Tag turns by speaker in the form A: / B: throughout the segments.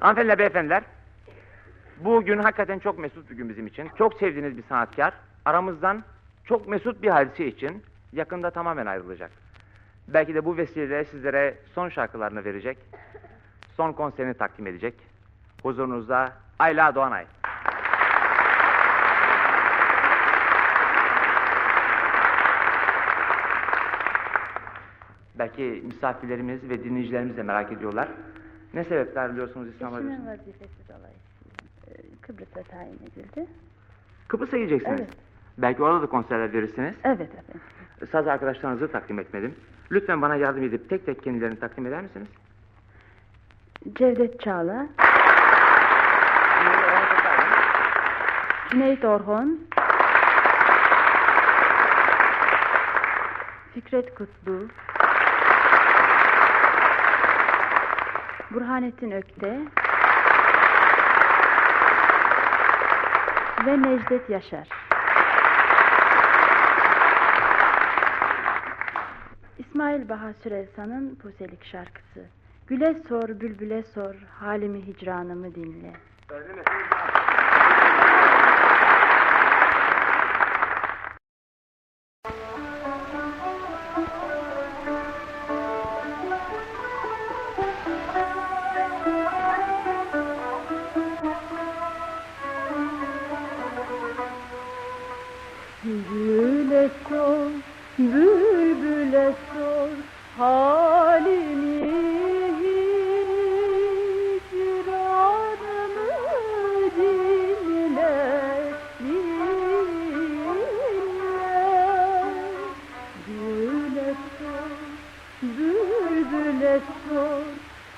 A: Hanımefendiler, beyefendiler. Bugün hakikaten çok mesut bir gün bizim için. Çok sevdiğiniz bir sanatkar aramızdan çok mesut bir hadise için yakında tamamen ayrılacak. Belki de bu vesileyle sizlere son şarkılarını verecek, son konserini takdim edecek. Huzurunuzda Ayla Doğanay. Belki misafirlerimiz ve dinleyicilerimiz de merak ediyorlar. Ne sebeple ayrılıyorsunuz İslam
B: Eşimin
A: Radyosu'ndan?
B: vazifesi dolayısıyla e, Kıbrıs'a tayin edildi.
A: Kıbrıs'a gideceksiniz.
B: Evet.
A: Belki orada da konserler verirsiniz.
B: Evet efendim.
A: Saz arkadaşlarınızı takdim etmedim. Lütfen bana yardım edip tek tek kendilerini takdim eder misiniz?
B: Cevdet Çağla, Cüneyt Orhon, Fikret Kutlu, Burhanettin Ökte ve Necdet Yaşar. İsmail Baha Sürelsan'ın Puselik şarkısı. Güle sor, bülbüle sor, halimi hicranımı dinle. Güle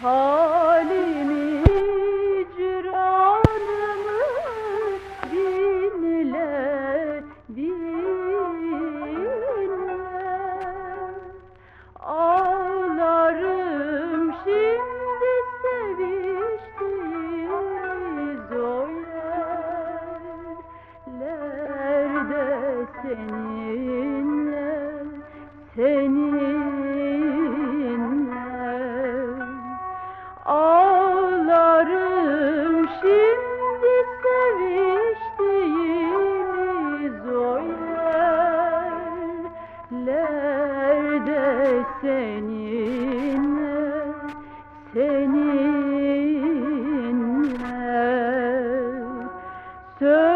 B: halimi seninle, seninle. Sönüyor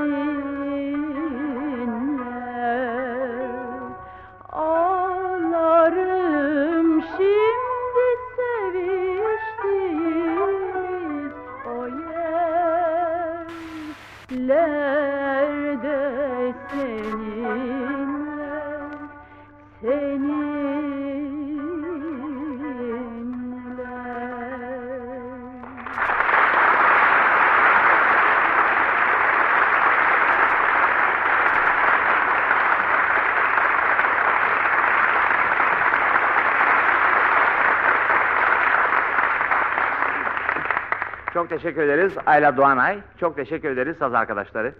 B: yerlerde seninle, seninle.
A: Çok teşekkür ederiz Ayla Doğanay. Çok teşekkür ederiz saz arkadaşları.